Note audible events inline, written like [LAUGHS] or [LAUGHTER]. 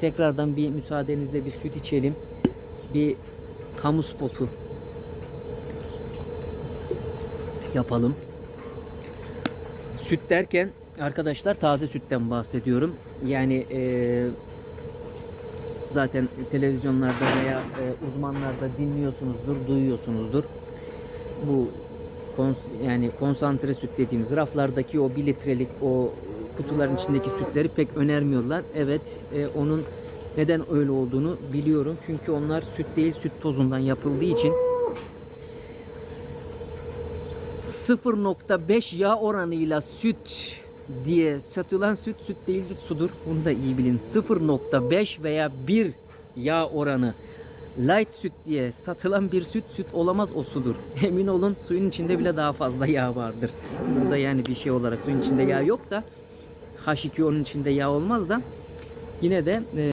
tekrardan bir müsaadenizle bir süt içelim. Bir kamu spotu yapalım. Süt derken arkadaşlar taze sütten bahsediyorum. Yani eee, zaten televizyonlarda veya e, uzmanlarda dinliyorsunuzdur, duyuyorsunuzdur. Bu kons- yani konsantre süt dediğimiz raflardaki o 1 litrelik o kutuların içindeki sütleri pek önermiyorlar. Evet, e, onun neden öyle olduğunu biliyorum. Çünkü onlar süt değil, süt tozundan yapıldığı için 0.5 yağ oranıyla süt diye satılan süt süt değildir sudur. Bunu da iyi bilin. 0.5 veya 1 yağ oranı light süt diye satılan bir süt süt olamaz o sudur. [LAUGHS] Emin olun suyun içinde bile daha fazla yağ vardır. Burada yani bir şey olarak suyun içinde yağ yok da H2 onun içinde yağ olmaz da yine de e,